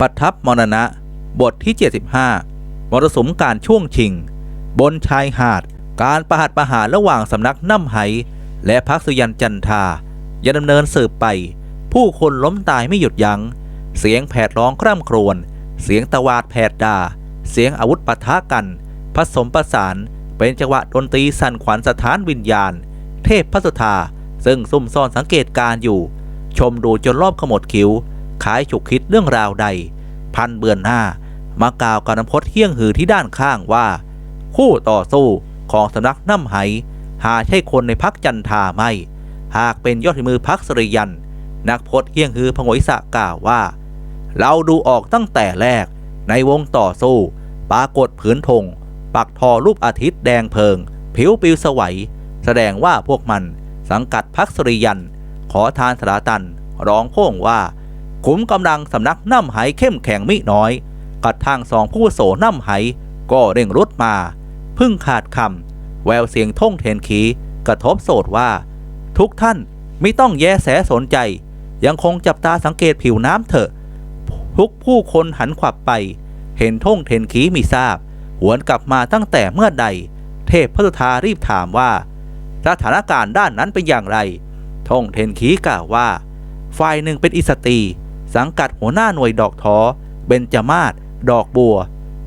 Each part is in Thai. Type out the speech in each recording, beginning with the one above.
ปัทับมรณะ บทที่ 75 มรสุมการช่วงชิง บนชายหาด การประหัตประหารระหว่างสำนักน้ำไห และพักสุยันจันทายังดำเนินสืบไป ผู้คนล้มตายไม่หยุดยัง้ง เสียงแผดร้องคร่ำครวญ เสียงตะวาดแผดด่าเสียงอาวุธปะทะกัน ผสมประสาน เป็นจังหวะดนตรีสั่นขวัญสถานวิญญาณ เทพพระสุธาซึ่งซุ่มซ่อนสังเกตการอยู่ ชมดูจนรอบขมวดคิ้ว ขายฉุกคิดเรื่องราวใด พันเบือนหน้ามากล่าวกับน้ำพดเฮี้ยงหือที่ด้านข้างว่า คู่ต่อสู้ของสำนักน้ำไหหาใช่คนในพักจันทาไม่ หากเป็นยอดมือพักสริยัน นักพจน์เฮี้ยงหือพงอยสะกล่าวว่า เราดูออกตั้งแต่แรก ในวงต่อสู้ปรากฏผืนธงปักทอรูปอาทิตย์แดงเพิง ผิวปิวสวัย แสดงว่าพวกมันสังกัดพักสริยัน ขอทานสราตัน ร้องโพ่งว่า ขุมกำลังสำนักน้ำไหเข้มแข็งมิน้อยกัดทางสองผู้โสน้ำไหก็เร่งรุดมา พึ่งขาดคำแววเสียงท่งเทนขีกระทบโสดว่า ทุกท่านไม่ต้องแยแสสนใจ ยังคงจับตาสังเกตผิวน้ำเถอะ ทุกผู้คนหันขวับไป เห็นท่งเทนขีมีทราบ หวนกลับมาตั้งแต่เมื่อใด เทพพระสุธารีบถามว่า สถานการณ์ด้านนั้นเป็นอย่างไรท่งเทนขีกล่าวว่า ฝ่ายหนึ่งเป็นอิสตรี สังกัดหัวหน้าหน่วยดอกทอเบญจมาศดอกบัว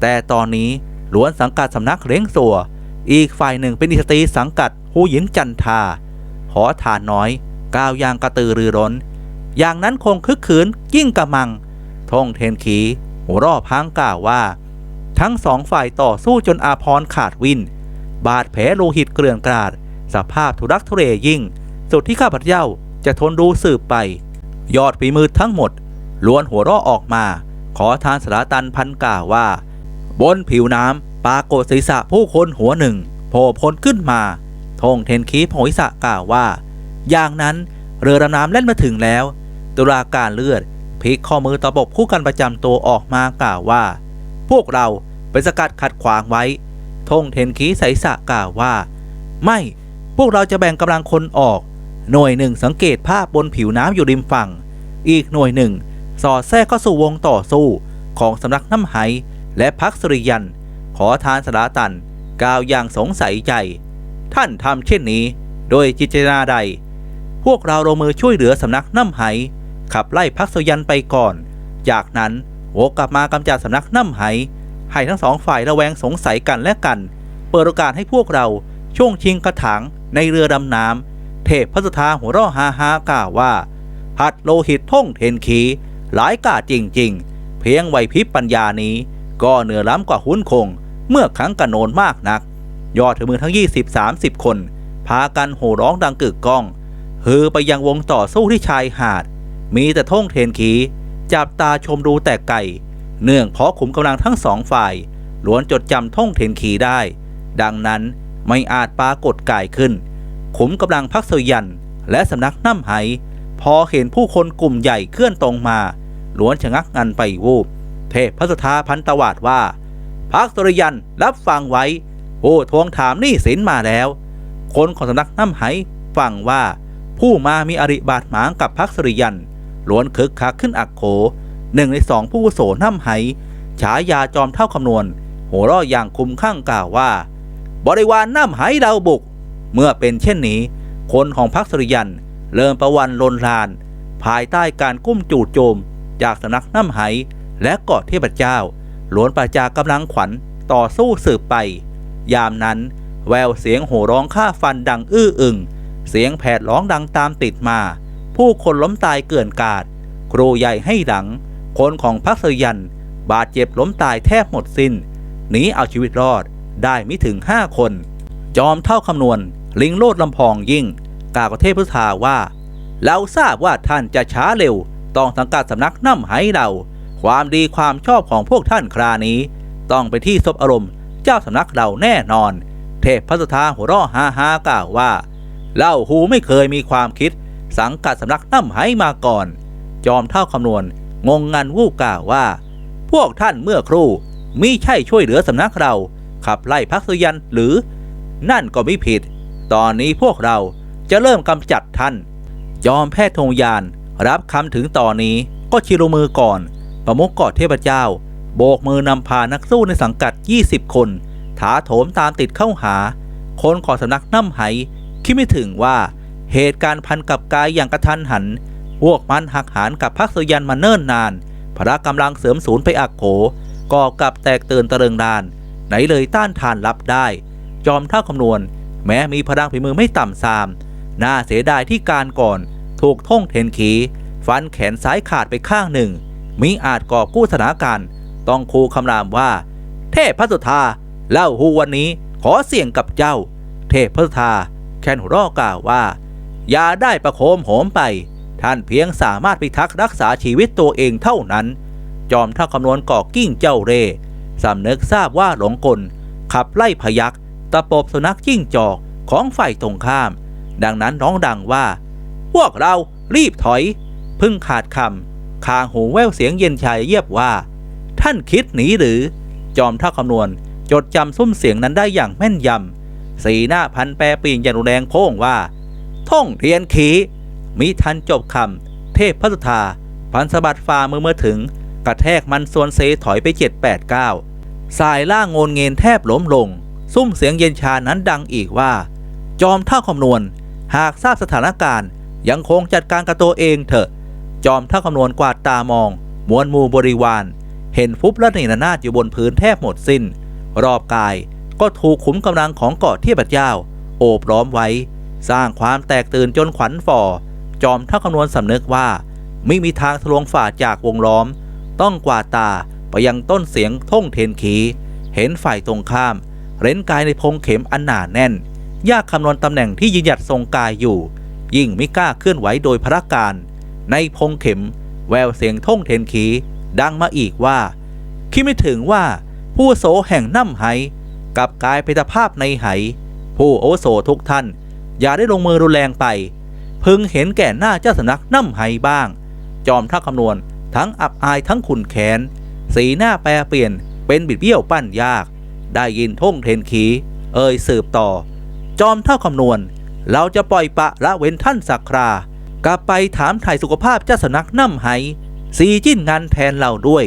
แต่ตอนนี้ล้วนสังกัดสำนักเล้งสัว อีกฝ่ายหนึ่งเป็นอิสตรีสังกัดหูหญิงจันทาขอทานน้อย ก้าวยางกระตือรือร้น อย่างนั้นคงคึกขืนยิ่งกระมังทงเทนขีหัวรอบพังกล่าวว่า ทั้งสองฝ่ายต่อสู้จนอาพรขาดวิน บาดแผลโลหิตเกลื่อนกราด สภาพทุรักทุเรยิ่ง สุดที่ข้าพเจ้าจะทนดูสืบไป ยอดฝีมือทั้งหมด ล้วนหัวเราะออกมา ขอทานสราตันพันกล่าวว่า บนผิวน้ำปรากฏศีรษะผู้คนหัวหนึ่งโผล่พ้นขึ้นมาทงเทนคีพงวิสะกล่าวว่า อย่างนั้นเรือดำน้ำเล่นมาถึงแล้ว ตุลาการเลือดพลิกข้อมือตะบคู่กันประจำตัวออกมากล่าวว่า พวกเราไปสกัดขัดขวางไว้ทงเทนคีใสสะกล่าวว่า ไม่พวกเราจะแบ่งกำลังคนออก หน่วยหนึ่งสังเกตภาพบนผิวน้ำอยู่ริมฝั่ง อีกหน่วยหนึ่ง สอดแทรกเข้าสู่วงต่อสู้ของสำนักน้ำไหและพักสุริยัน ขอทานสลาตันกล่าวอย่างสงสัยใจ ท่านทำเช่นนี้ โดยจิตนาใด พวกเราลงมือช่วยเหลือสำนักน้ำไหขับไล่พักสุริยันไปก่อน จากนั้นโวกลับมากำจัดสำนักน้ำไหให้ทั้งสองฝ่ายระแวงสงสัยกันและกัน เปิดโอกาสให้พวกเราช่วงชิงกระถางในเรือดำน้ำเทพพระสุธาหัวเร่อฮาฮากล่าวว่า หัดโลหิตท่งเทนขี หลายกาจริง ๆ เพียงไหวพริบปัญญานี้ ก็เหนือล้ำกว่าหุ้นคง เมื่อครั้งกระโนนมากนัก ยอดถึงมือทั้ง 20-30 คน พากันโห่ร้องดังกึกก้องฮือไปยังวงต่อสู้ที่ชายหาด มีแต่ท่งเทนขีจับตาชมดูแต่ไก่ เนื่องเพราะขุมกำลังทั้งสองฝ่ายล้วนจดจำท่งเทนขีได้ ดังนั้นไม่อาจปรากฏกายขึ้น ขุมกำลังพักเสยันและสำนักน้ำไหพอเห็นผู้คนกลุ่มใหญ่เคลื่อนตรงมา ล้วนชะงักงันไปวูบ เทพพระสุธาพันตวาดว่าพักสุริยันรับฟังไว้ผู้ทวงถามหนี้สินมาแล้ว คนของสำนักน้ำไหฟังว่า ผู้มามีอริบาทหมางกับพักสุริยันล้วนคึกคักขึ้นอักโขหนึ่งในสองผู้โสน้ำไหฉายาจอมเท่าคำนวณหัวเราะอย่างคุมข้างกล่าวว่า บริวารนน้ำไหเราบุก เมื่อเป็นเช่นนี้ คนของพรรคสุริยันเริ่มประวันลนลาน ภายใต้การกุ้มจู่โจม จากสำนักน้ำไหและเกาะเทพเจ้าล้วนประจากกำลังขวัญต่อสู้สืบไป ยามนั้นแววเสียงโห่ร้องฆ่าฟันดังอื้ออึง เสียงแผดร้องดังตามติดมา ผู้คนล้มตายเกลื่อนกาด ครูใหญ่ให้หลัง คนของพรรคสุริยัน บาดเจ็บล้มตายแทบหมดสิน้น หนีเอาชีวิตรอดได้ไม่ถึงห้าคน จอมเท่าคำนวณ ลิงโลดลำพองยิ่ง กากเทพพุทธาว่า เราทราบว่าท่านจะช้าเร็ว ต้องสังกัดสำนักน้ำไหเราความดีความชอบของพวกท่านครานี้ ต้องไปที่ซบอารมณ์เจ้าสำนักเราแน่นอน เทพพระสุธาหัวราะฮาฮากล่าวว่า เล่าหูไม่เคยมีความคิด สังกัดสำนักน้ำไหมาก่อน จอมเท่าคำนวณ งงงันวูบกล่าวว่า พวกท่านเมื่อครู่มิใช่ช่วยเหลือสำนักเรา ขับไล่พักสยันหรือ นั่นก็ไม่ผิด ตอนนี้พวกเราจะเริ่มกำจัดท่าน ยอมแพทย์ธงยาน รับคำถึงตอนนี้ก็ชิโรมือก่อน ประมุขกอดเทพเจ้า โบกมือนำพานักสู้ในสังกัด 20 คน ถาโถมตามติดเข้าหา คนของสำนักน้ำไหคิดไม่ถึงว่าเหตุการณ์พันกับกายอย่างกระทันหัน พวกมันหักหานกับพักสุยันมาเนิ่นนานพละกำลังเสริมศูนย์ไปอักโขก่อกับแตกตื่นตะเริงดาน ไหนเลยต้านทานรับได้ จอมเท่าคำนวณ แม้มีพลังฝีมือไม่ต่ำซาม น่าเสียดายที่การก่อน ถูกท่งเทนขี ฟันแขนซ้ายขาดไปข้างหนึ่ง มิอาจก่อกู้สถานการณ์ ต้องคูคำรามว่า เทพพระสุธาเล่าฮูวันนี้ขอเสี่ยงกับเจ้า เทพพระสุธาแคนหัวรอกล่าวว่า อย่าได้ประโคมโหมไป ท่านเพียงสามารถพิทักษ์รักษาชีวิตตัวเองเท่านั้น จอมท่าคำนวณก่อกิ้งเจ้าเรสำนึกทราบว่าหลงกล ขับไล่พยักตะปบสุนัขจิ้งจอกของฝ่ายตรงข้าม ดังนั้นร้องดังว่า พวกเรารีบถอย พึ่งขาดคำคางหูแววเสียงเย็นชายเยียบว่า ท่านคิดหนีหรือ จอมท่าคำนวณ จดจำซุ้มเสียงนั้นได้อย่างแม่นยำสีหน้าพันแปรปีนอย่างรุนแรงโพ้งว่า ท่องเทียนขีมิทันจบคำเทพพระสุธาพันสะบัดฝ่ามือเมื่อถึง กระแทกมันส่วนเซถอยไปเจ็ดแปดเก้าสายล่างโงนเงินแทบล้มลง ซุ้มเสียงเย็นชานั้นดังอีกว่า จอมท่าคำนวณ หากทราบสถานการณ์ ยังคงจัดการกับตัวเองเถอะ จอมท่าคำนวณกวาดตามอง มวลมูบริวาร เห็นฟุบและนินานาดอยู่บนพื้นแทบหมดสิ้น รอบกายก็ถูกขุมกำลังของเกาะเทียบเจ้า โอบล้อมไว้ สร้างความแตกตื่นจนขวัญฝ่อ จอมท่าคำนวณสำนึกว่า ไม่มีทางทะลวงฝ่าจากวงล้อม ต้องกวาดตาไปยังต้นเสียงท่งเทนขีเห็นฝ่ายตรงข้าม เร้นกายในพงเข็มอันหนาแน่น ยากคำนวณตำแหน่งที่ยืนหยัดทรงกายอยู่ ยิ่งไม่กล้าเคลื่อนไหวโดยพระการ ในพงเข็ม แววเสียงท่งเทนขีดังมาอีกว่า คิดไม่ถึงว่าผู้โสแห่งน้ำไหกลับกลายเป็นภาพในไห ผู้โอโสทุกท่าน อย่าได้ลงมือรุนแรงไป พึงเห็นแก่หน้าเจ้าสนักน้ำไหบ้าง จอมท่าคำนวณทั้งอับอายทั้งขุนแขน สีหน้าแปรเปลี่ยนเป็นบิดเบี้ยวปั้นยาก ได้ยินท่งเทนขี เอ่ยสืบต่อ จอมเท่าคำนวณ เราจะปล่อยปะละเว้นท่านสักครากลับไปถามถ่ายสุขภาพเจ้าสำนักน้ำไหสีจิ้นงานแทนเราด้วย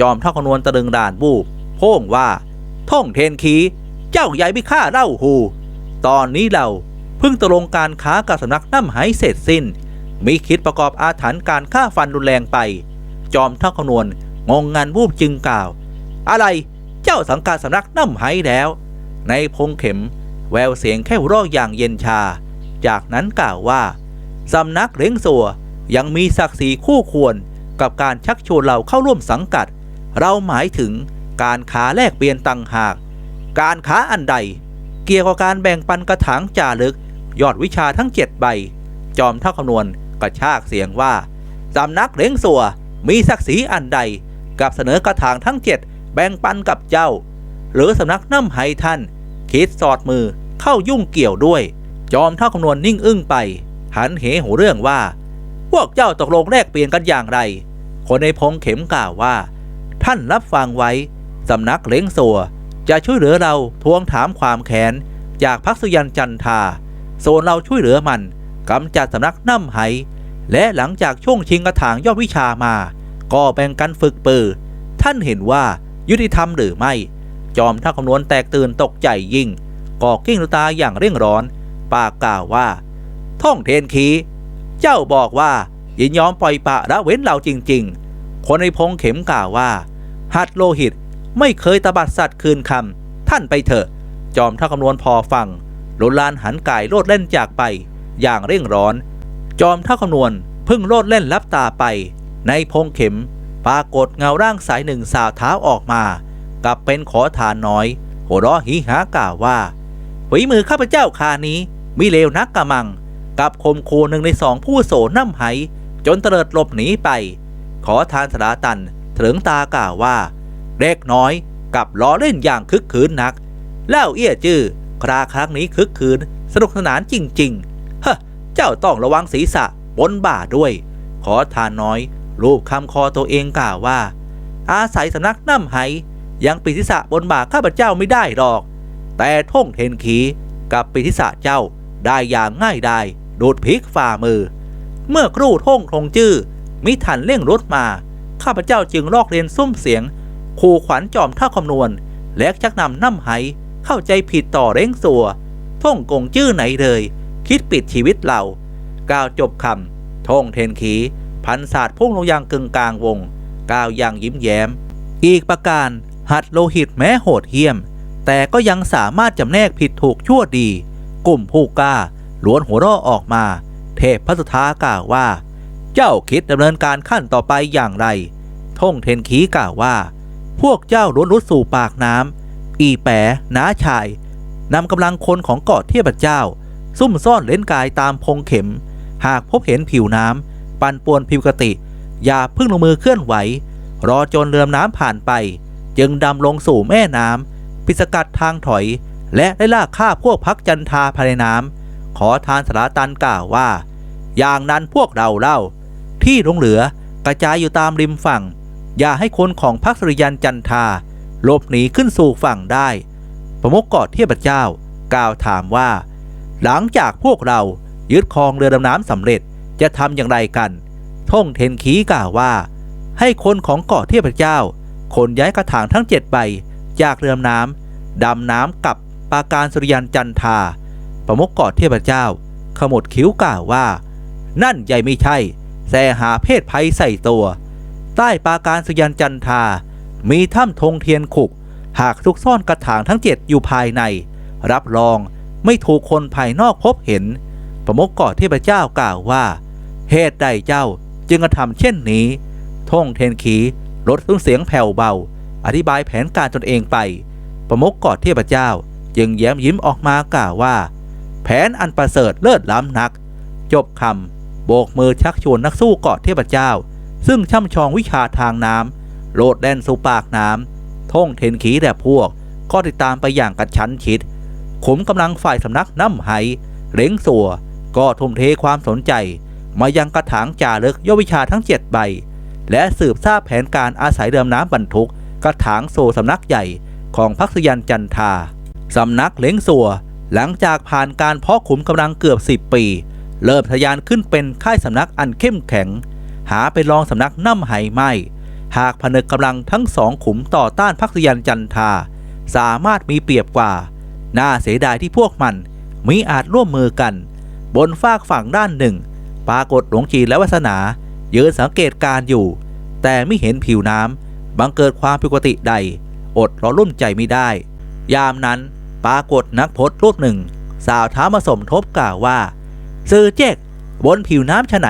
จอมท่าคำนวณตะลึงด่านบูบโพ่งว่า ท่องเทนขี เจ้าใหญ่ไม่ฆ่าเล่าหู ตอนนี้เราเพิ่งตกลงการค้ากับสำนักน้ำไหเสร็จสิ้น มีคิดประกอบอาถรรพ์การฆ่าฟันรุนแรงไป จอมท่าคำนวณงงงานวูบจึงกล่าว อะไรเจ้าสังกัดสำนักน้ำไหแล้ว ในพงเข็ม แววเสียงแค่หัวเรอกอย่างเย็นชา จากนั้นกล่าวว่าสำนักเล้งสัวยังมีศักดิ์ศรีคู่ควรกับการชักชวนเราเข้าร่วมสังกัด เราหมายถึงการค้าแลกเปลี่ยนตังหาก การค้าอันใด เกี่ยวกับการแบ่งปันกระถางจ่ารึก ยอดวิชาทั้งเจ็ดใบ จอมเท่าคำนวณกระชากเสียงว่าสำนักเล้งสัวมีศักดิ์ศรีอันใด กับเสนอกระถางทั้งเจ็ดแบ่งปันกับเจ้า หรือสำนักน้ำไห้ท่าน คิดสอดมือ เข้ายุ่งเกี่ยวด้วย จอมเท่าคำนวณนิ่งอึ้งไป หันเหหูเรื่องว่า พวกเจ้าตกลงแลกเปลี่ยนกันอย่างไร คนในพงเข็มกล่าวว่า ท่านรับฟังไว้สำนักเล้งสัวจะช่วยเหลือเราทวงถามความแค้นจากพักสุยันจันทาส่วนเราช่วยเหลือมันกำจัดสำนักน้ำไหและหลังจากช่วงชิงกระถางยอดวิชามา ก็แบ่งกันฝึกปือ ท่านเห็นว่ายุติธรรมหรือไม่ จอมท่าคำนวณแตกตื่นตกใจยิ่ง ก่อกิ้งตาอย่างเร่งร้อน ปากกล่าวว่า ท่องเทนขีเจ้าบอกว่ายินยอมปล่อยปะละเว้นเราจริง ๆ คนในพงเข็มกล่าวว่า หัดโลหิตไม่เคยตบัดสัตว์คืนคำท่านไปเถอะ จอมท่าคำนวณพอฟังโลลานหันกายโลดเล่นจากไป อย่างเร่งร้อน จอมท่าคำนวณพิ่งโลดเล่นลับตาไป ในพงเข็มปรากฏเงาร่างสายหนึ่งสาวเท้าออกมา กลับเป็นขอทานน้อย หัวเราะหิหากล่าวว่า ฝีมือข้าพเจ้าคานี้มีเลวนักกะมัง กับคมคูหนึ่งในสองผู้โสน้ำไห จนเตลิดหลบหนีไป ขอทานสลาตันเถลิงตากล่าวว่าเด็กน้อยกับล้อเล่นอย่างคึกคืนนักเล่าเอี้ยจื้อคราครั้งนี้คึกคืน สนุกสนานจริงๆฮะเจ้าต้องระวังศีรษะบนบ่าด้วย ขอทานน้อย รูปคำคอตัวเองกล่าวว่า อาศัยสำนักน้ำไหยังปิดศีรษะบนบ่าข้าพเจ้าไม่ได้หรอก แต่ท่งเทนขีกับปิดศีรษะเจ้าได้อย่างง่ายด้ดูดพลิกฝ่ามือ เมื่อครู่ท่งทงจื้อมิทันเร่งรถมา ข้าพเจ้าจึงลอกเรียนซุ้มเสียงขู่ขวัญจอมท่าคำนวณ และชักนำน้ำไหเข้าใจผิดต่อเร่งสัวท่องกงจื้อไหนเลย คิดปิดชีวิตเรากล่าวจบคำท่องเทนขีพันศาสตร์พุ่งลงยังกึ่งกลางวงกล่าวอย่างยิ้มแย้ม อีกประการหัดโลหิตแม้โหดเหี้ยม แต่ก็ยังสามารถจำแนกผิดถูกชั่วดี กลุ่มผู้กล้าล้วนหัวเราะออกมา เทพพระสุธากล่าวว่า เจ้าคิดดำเนินการขั้นต่อไปอย่างไร ท่งเทนขีกล่าวว่า พวกเจ้าล้วนรุดสู่ปากน้ำอีแปะน้าชายนำกำลังคนของเกาะเทพเจ้า ซุ่มซ่อนเล่นกายตามพงเข็ม หากพบเห็นผิวน้ำปั่นป่วนผิวกติ อย่าพิ่งลงมือเคลื่อนไหว รอจนเรือน้ำผ่านไป จึงดำลงสู่แม่น้ำ พิสกัดทางถอย และได้ล่าฆ่าพวกพักจันทาภายในน้ำขอทานสารตันกล่าวว่า อย่างนั้นพวกเราเล่า ที่หลงเหลือกระจายอยู่ตามริมฝั่ง อย่าให้คนของพักสุริยันจันทาหลบหนีขึ้นสู่ฝั่งได้ ประมุกเกาะเทพเจ้ากล่าวถามว่า หลังจากพวกเรายึดครองเรือดำน้ำสำเร็จจะทำอย่างไรกัน ท่งเทนขีกล่าวว่า ให้คนของเกาะเทพเจ้าขนย้ายกระถางทั้งเจ็ดใบ จากเรือดำน้ำดำน้ำกับปาการสุริยันจันทาประมุกเกาะเทพเจ้า ขมวดคิ้วกล่าวว่า นั่นใหญ่ไม่ใช่ แสหาเพศภัยใส่ตัว ใต้ปาการสุริยันจันทา มีถ้ำธงเทียนขุก หากซุกซ่อนกระถางทั้งเจ็ดอยู่ภายใน รับรองไม่ถูกคนภายนอกพบเห็น ประมุกเกาะเทพเจ้ากล่าวว่าเหตุใดเจ้าจึงกระทำเช่นนี้ท่งเทนขีลดซุ้มเสียงแผ่วเบา อธิบายแผนการตนเองไป ประมุกเกาะเทพเจ้าจึงแย้มยิ้มออกมากล่าวว่า แผนอันประเสริฐเลิศล้ำนัก จบคำโบกมือชักชวนนักสู้เกาะเทพเจ้า ซึ่งช่ำชองวิชาทางน้ำโลดแดนสู่ปากน้ำท่องเทนขีและพวก ก็ติดตามไปอย่างกระชั้นชิดขุมกำลังฝ่ายสำนักน้ำไหเล้งสัวก็ทุ่มเทความสนใจ มายังกระถางจ่าลึกยวิชาทั้งเจ็ดใบ และสืบทราบแผนการอาศัยเดิมน้ำบรรทุก กระถางโซสำนักใหญ่ของพักสยันจันทาสำนักเล้งสัว หลังจากผ่านการเพาะขุมกำลังเกือบ 10 ปี เริ่มทะยานขึ้นเป็นค่ายสำนักอันเข้มแข็ง หาไปรองสำนักน้ำไหไม่ หากผนึกกำลังทั้งสองขุมต่อต้านพักสยันจันทา สามารถมีเปรียบกว่า น่าเสียดายที่พวกมันมิอาจร่วมมือกัน บนฟากฝั่งด้านหนึ่ง ปรากฏหลวงจีและวัสนา ยืนสังเกตการอยู่ แต่ไม่เห็นผิวน้ำ บังเกิดความผิดปกติใด อดรอรุ่มใจไม่ได้ ยามนั้นปรากฏนักพจน์รูปหนึ่ง สาวเท้ามาสมทบกล่าวว่า ซื้อเจ๊กบนผิวน้ำฉะไหน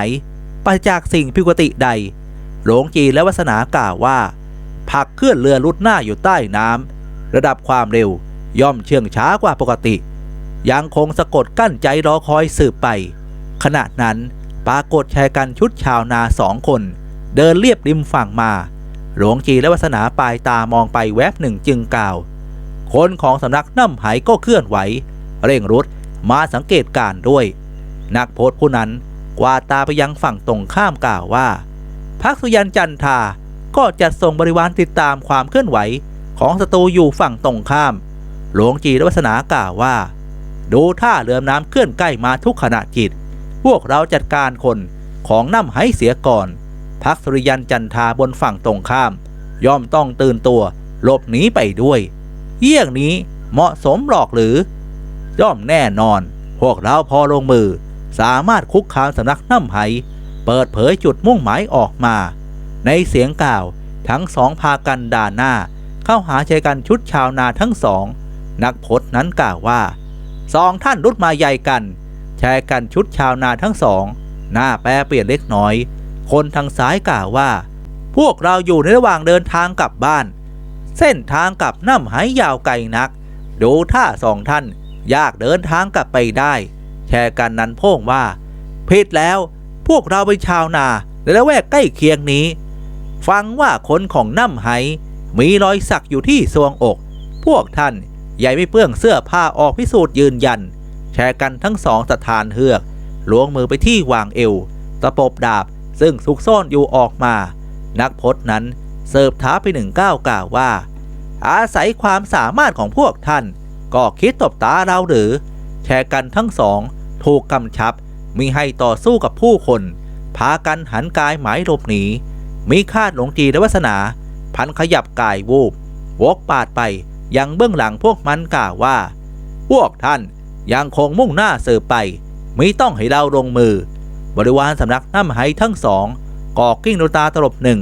ไปจากสิ่งผิดปกติใด หลวงจีและวัสนากล่าวว่า ผักเคลื่อนเรือลุดหน้าอยู่ใต้น้ำระดับความเร็วย่อมเชื่องช้ากว่าปกติ ยังคงสะกดกั้นใจรอคอยสืบไป ขณะนั้นปรากฏชายกันชุดชาวนาสองคน เดินเลียบริมฝั่งมา หลวงจีและวัสนาปลายตามองไปแวบหนึ่งจึงกล่าว คนของสำนักน้ำไหก็เคลื่อนไหว เร่งรุดมาสังเกตการ์ด้วย นักโพสผู้นั้นกวาดตาไปยังฝั่งตรงข้ามกล่าวว่าพักสุยันจันทาก็จัดส่งบริวารติดตามความเคลื่อนไหวของศัตรูอยู่ฝั่งตรงข้าม หลวงจีและวัสนากล่าวว่า ดูท่าเรือน้ำเคลื่อนใกล้มาทุกขณะจิต พวกเราจัดการคนของน้ำให้เสียก่อน พักสุริยันจันทาบนฝั่งตรงข้าม ย่อมต้องตื่นตัวหลบหนีไปด้วย เยี่ยงนี้เหมาะสมหรอกหรือ ย่อมแน่นอน พวกเราพอลงมือ สามารถคุกคามสำนักน้ำไหเปิดเผยจุดมุ่งหมายออกมา ในเสียงกล่าวทั้งสองพากันด่าหน้า เข้าหาชายกันชุดชาวนาทั้งสอง นักพจน์นั้นกล่าวว่าสองท่านรุดมาใหญ่กันชายกันชุดชาวนาทั้งสอง หน้าแปรเปลี่ยนเล็กน้อย คนทางซ้ายกล่าวว่า พวกเราอยู่ในระหว่างเดินทางกลับบ้าน เส้นทางกลับน้ำหายยาวไกลนัก ดูท่าสองท่าน ยากเดินทางกลับไปได้ แชร์กันนั้นโพ่งว่าผิดแล้ว พวกเราเป็นชาวนาในละแวกใกล้เคียงนี้ ฟังว่าคนของน้ำไหมีรอยสักอยู่ที่ทรวงอก พวกท่านใหญ่ไม่เปื้องเสื้อผ้าออกพิสูจน์ยืนยัน แชร์กันทั้งสองสถานเฮือกล้วงมือไปที่วางเอว ตะปบดาบ ซึ่งซุกซ่อนอยู่ออกมา นักพจน์นั้นเสิร์ฟท้าไปหนึ่งก้าวกล่าวว่า อาศัยความสามารถของพวกท่าน ก็คิดตบตาเราหรือ แชร์กันทั้งสองถูกกำชับมิให้ต่อสู้กับผู้คน พากันหันกายหมายหลบหนีมีคาดหลวงจีและวาสนา พันขยับกายวูบวกปาดไปยังเบื้องหลังพวกมันกล่าวว่า พวกท่านยังคงมุ่งหน้าเสืบไปมิต้องให้เราลงมือ บริวารสำนักน้ำไหทั้งสองก่อกิ้งดูตาตลบหนึ่ง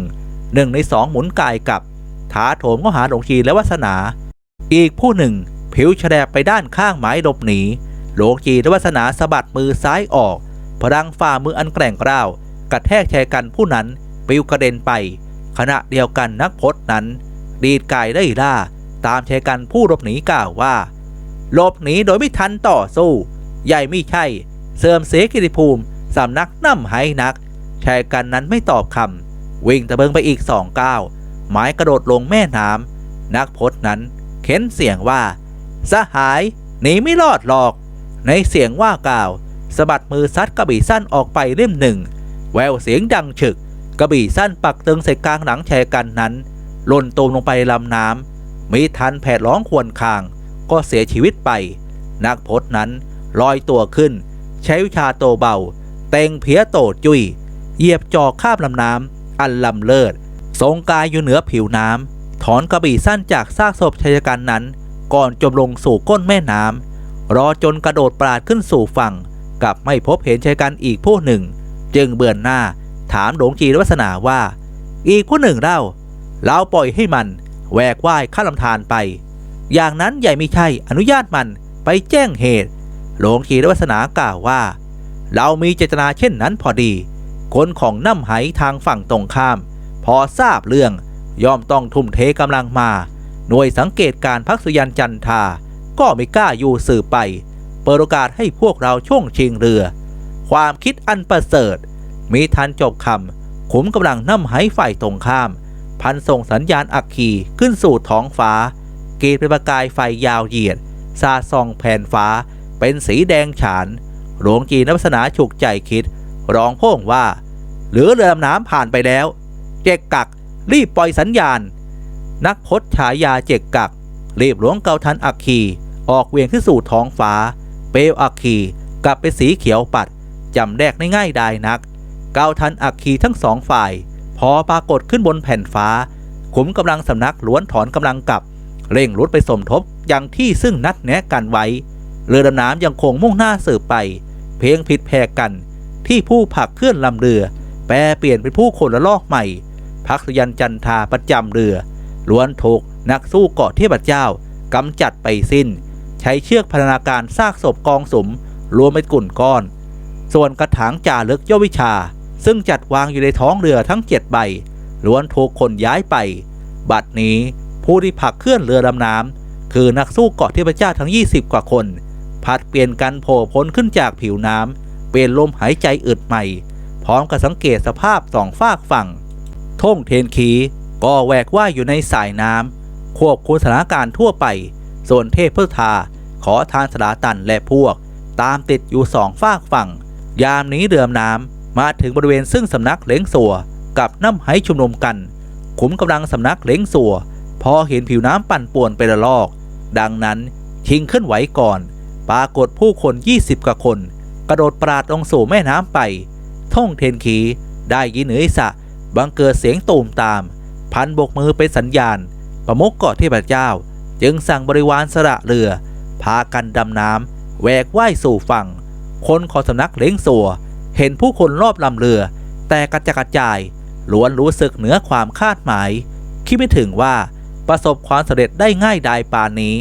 หนึ่งในสองหมุนกายกับถาโถมเข้าหาหลวงจีและวาสนา อีกผู้หนึ่ง ผิวแฉลบไปด้านข้างไม้หลบหนีหลวงจีและวาสนาสะบัดมือซ้ายออก พลังฝ่ามืออันแกร่งกร้าวกระแทกชายกันผู้นั้นปลิวกระเด็นไป ขณะเดียวกันนักพจนั้น ดีดกายได้ล่า ตามชายกันผู้หลบหนีกล่าวว่าหลบหนีโดยไม่ทันต่อสู้ ใหญ่ไม่ใช่ เสื่อมเสียกิติภูมิ สำนักน้ำไหนักชายกันนั้นไม่ตอบคำวิ่งตะเบิงไปอีกสองก้าวหมายกระโดดลงแม่น้ำนักพจนั้นเข็นเสียงว่า สหายหนีไม่รอดหรอก ในเสียงว่ากล่าวสะบัดมือซัดกระบี่สั้นออกไปเล่มหนึ่ง แววเสียงดังฉึก กระบี่สั้นปักตึงใส่กลางหลังแชกันนั้นหล่นตูมลงไปลำน้ำมีทันแผดร้องควรคาง ก็เสียชีวิตไป นักพจนั้นลอยตัวขึ้น ใช้วิชาโตเบา เต็งเพียโตจุยเหยียบจอข้ามลำน้ำอันลำเลิศทรงกายอยู่เหนือผิวน้ำถอนกระบี่สั้นจากซากศพชายกันนั้น ก่อนจมลงสู่ก้นแม่น้ำรอจนกระโดดปราดขึ้นสู่ฝั่ง กลับไม่พบเห็นชายกันอีกผู้หนึ่ง จึงเบือนหน้าถามหลวงจีวัฒนาว่า อีกผู้หนึ่งเล่าเราปล่อยให้มันแหวกว่ายข้ามลำธารไป อย่างนั้นใหญ่ไม่ใช่อนุญาตมันไปแจ้งเหตุ หลวงจีวัฒนากล่าวว่า เรามีเจตนาเช่นนั้นพอดี คนของน้ำไหทางฝั่งตรงข้าม พอทราบเรื่องย่อมต้องทุ่มเทกำลังมา หน่วยสังเกตการพักสุยันจันทา ก็ไม่กล้าอยู่สืบไป เปิดโอกาสให้พวกเราช่วงชิงเรือ ความคิดอันประเสริฐ มีทันจบคำขุมกำลังน้ำไหฝ่ายตรงข้าม พันส่งสัญญาณอักขีขึ้นสู่ท้องฟ้า เกตเป็นประกายไฟยาวเหยียดซาซองแผ่นฟ้าเป็นสีแดงฉาน หลวงจีนวัฒนาฉุกใจคิด ร้องโพ่งว่าเหลือเรือดำน้ำผ่านไปแล้ว เจกกัก รีบปล่อยสัญญาณ นักพจฉายาเจกกัก รีบหลวงเกาทันอักคีออกเวียงขึ้นสู่ท้องฟ้า เปลวอักคีกลับเป็นสีเขียวปัดจำแนกได้ง่ายไดายนัก เกาทันอักคีทั้งสองฝ่าย พอปรากฏขึ้นบนแผ่นฟ้า ขุมกำลังสำนักล้วนถอนกำลังกลับเร่งรุดไปสมทบอยังที่ซึ่งนัดแนะกันไว้ เรือดำน้ำยังคงมุ่งหน้าสืบไป เพียงผิดแพกกัน ที่ผู้ผักเคลื่อนลำเรือ แปรเปลี่ยนเป็นผู้คนละลอกใหม่ พักยันจันทาประจำเรือ ล้วนถูกนักสู้เกาะเทพเจ้ากำจัดไปสิ้น ใช้เชือกพันนาการซากศพกองสมรวมเป็นกลุ่นก้อน ส่วนกระถางจ่าลึกย่อวิชา ซึ่งจัดวางอยู่ในท้องเรือทั้งเจ็ดใบล้วนถูกคนย้ายไป บัดนี้ผู้ที่ผักเคลื่อนเรือดำน้ำคือนักสู้เกาะเทพเจ้าทั้ง 20 กว่าคน ผัดเปลี่ยนกันโผล่พ้นขึ้นจากผิวน้ำเปลี่ยนลมหายใจอึดใหม่ พร้อมกับสังเกตสภาพสองฝากฝั่งท่งเทนคีก็แหวกว่ายอยู่ในสายน้ำควบคุมสถานการณ์ทั่วไป ส่วนเทพพุทธาขอทานสลาตันและพวก ตามติดอยู่สองฝากฝั่ง ยามนี้เรือน้ำมาถึงบริเวณซึ่งสำนักเล้งสัวกับน้ำไหชุมนุมกัน ขุมกำลังสำนักเล้งสัว พอเห็นผิวน้ำปั่นป่วนไประลอก ดังนั้นชิงขึ้นไหวก่อน ปรากฏผู้คน 20 กว่าคน กระโดดปราดลงสู่แม่น้ำไป ท่องเทนขีได้ยินเหนือสะ บังเกิดเสียงตูมตาม พันบกมือเป็นสัญญาณ ประมุกเกาะเทพเจ้า จึงสั่งบริวารสละเรือ พากันดำน้ำแหวกว่ายสู่ฝั่ง คนของสำนักเล้งสัว เห็นผู้คนรอบลำเรือ แต่กระจดกระจายล้วนรู้สึกเหนือความคาดหมาย คิดไม่ถึงว่าประสบความสำเร็จได้ง่ายดายปานนี้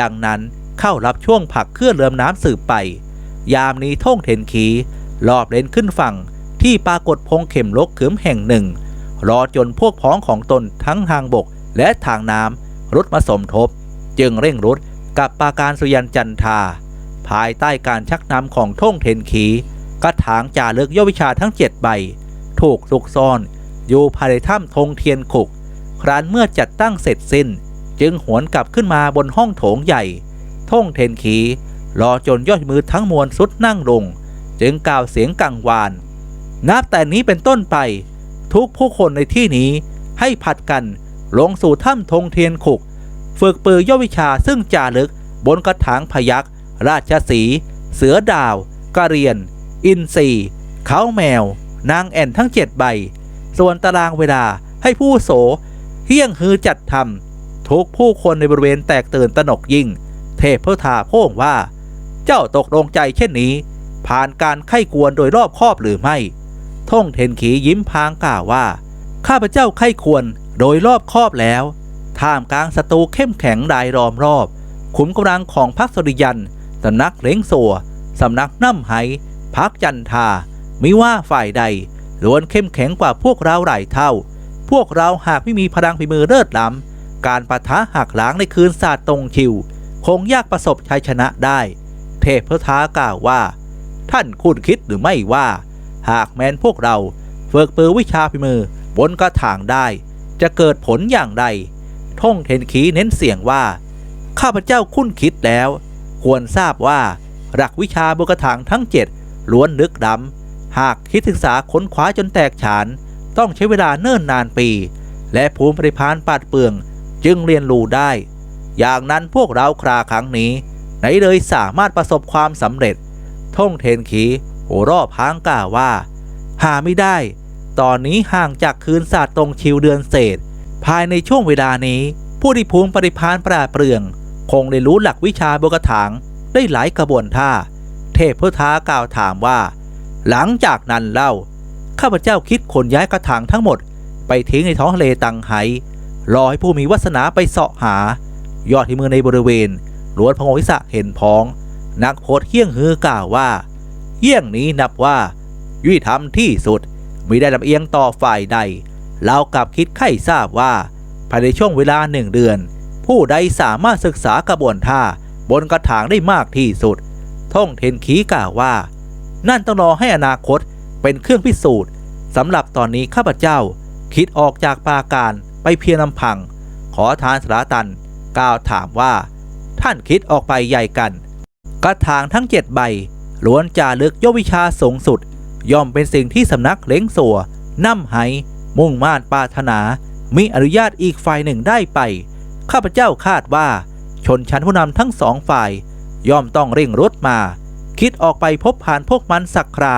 ดังนั้น เข้ารับช่วงผักเคลื่อนเรือน้ำสืบไป ยามนี้ท่งเทนขีรอบเลนขึ้นฝั่งที่ปรากฏพงเข็มลกขืมแห่งหนึ่ง รอจนพวกพ้องของตนทั้งทางบกและทางน้ำรุดมาสมทบ จึงเร่งรุดกับปราการสุยันจันทา ภายใต้การชักนำของท่งเทนขีกระถางจ่าเลือกยอวิชาทั้งเจ็ดใบ ถูกซุกซ่อนอยู่ภายในถ้ำธงเทียนขุก ครั้นเมื่อจัดตั้งเสร็จสิ้น จึงหวนกลับขึ้นมาบนห้องโถงใหญ่ ท่งเทนขีรอจนยอดมือทั้งมวลสุดนั่งลง จึงกล่าวเสียงกังวาน นับแต่นี้เป็นต้นไป ทุกผู้คนในที่นี้ให้ผัดกันลงสู่ถ้ำธงเทียนขุก ฝึกปือย่อวิชาซึ่งจารึกบนกระถางพยักราชสี เสือดาวกะเรียน อินทรีเขาแมว นางแอ่นทั้งเจ็ดใบ ส่วนตารางเวลาให้ผู้โสเฮี้ยงฮือจัดทำทุกผู้คนในบริเวณแตกตื่นตนกยิ่ง เทพพ่อทาโพ่งว่า เจ้าตกลงใจเช่นนี้ ผ่านการไข้กวนโดยรอบคอบหรือไม่ ท่งเทนขียิ้มพางกล่าวว่า ข้าพเจ้าไข้ควรโดยรอบคอบแล้ว ท่ามกลางศัตรูเข้มแข็งรายรอมรอบ ขุมกำลังของพักสริยันสำนักเล้งสัวสำนักน้ำไหพักจันทาไมิว่าฝ่ายใดล้วนเข้มแข็งกว่าพวกเราหลายเท่า พวกเราหากไม่มีพลังฝีมือเลิศล้ำการปะทะหักล้างในคืนศาสตร์ตรงชิว คงยากประสบชัยชนะได้ เทพพท้ากล่าวว่า ท่านคุณคิดหรือไม่ว่า หากแม้นพวกเราฝึกปือวิชาฝีมือบนกระถางได้ จะเกิดผลอย่างไรท่งเทนขีเน้นเสียงว่า ข้าพเจ้าคุ้นคิดแล้ว ควรทราบว่า หลักวิชาบนกระถางทั้งเจ็ดล้วนลึกล้ำหากคิดศึกษาค้นคว้าจนแตกฉาน ต้องใช้เวลาเนิ่นนานปี และภูมิปริพานปาดเปลือง จึงเรียนรู้ได้ อย่างนั้นพวกเราคราครั้งนี้ ไหนเลยสามารถประสบความสำเร็จ ท่งเทนขีโหรอบพางกล่าวว่า หาไม่ได้ ตอนนี้ห่างจากคืนศาสตร์ตรงชิวเดือนเศษ ภายในช่วงเวลานี้ ผู้ที่ภูมิปริพานปราดเปรื่อง คงได้รู้หลักวิชาบกถางได้หลายกระบวนท่า เทพพุทธากล่าวถามว่า หลังจากนั้นเล่าข้าพเจ้าคิดขนย้ายกระถางทั้งหมด ไปทิ้งในท้องทะเลตังไหรอให้ผู้มีวาสนาไปเสาะหา ยอดที่มือในบริเวณล้วนพงวิสะเห็นพ้อง นักโพธเฮี้ยงฮือกล่าวว่าเยี่ยงนี้นับว่ายุติธรรมที่สุดมิได้ลำเอียงต่อฝ่ายใด เรากลับคิดไข้ทราบว่าภายในช่วงเวลาหนึ่งเดือน ผู้ใดสามารถศึกษากระบวนท่า บนกระถางได้มากที่สุด ท่องเทนขีกล่าวว่า นั่นต้องรอให้อนาคตเป็นเครื่องพิสูจน์สำหรับตอนนี้ข้าพเจ้า คิดออกจากปาการไปเพียงลำพัง ขอทานสราตัน กล่าวถามว่า ท่านคิดออกไปใหญ่กัน กระถางทั้งเจ็ดใบล้วนจารึกยวิชาสูงสุด ย่อมเป็นสิ่งที่สำนักเล้งสัวนั่ำไหมุ่งมา่นปารถนา มิอนุญาตอีกฝ่ายหนึ่งได้ไป ข้าพเจ้าคาดว่า ชนชั้นผู้นำทั้งสองฝ่าย ย่อมต้องเร่งรถมา คิดออกไปพบผ่านพวกมันสักครา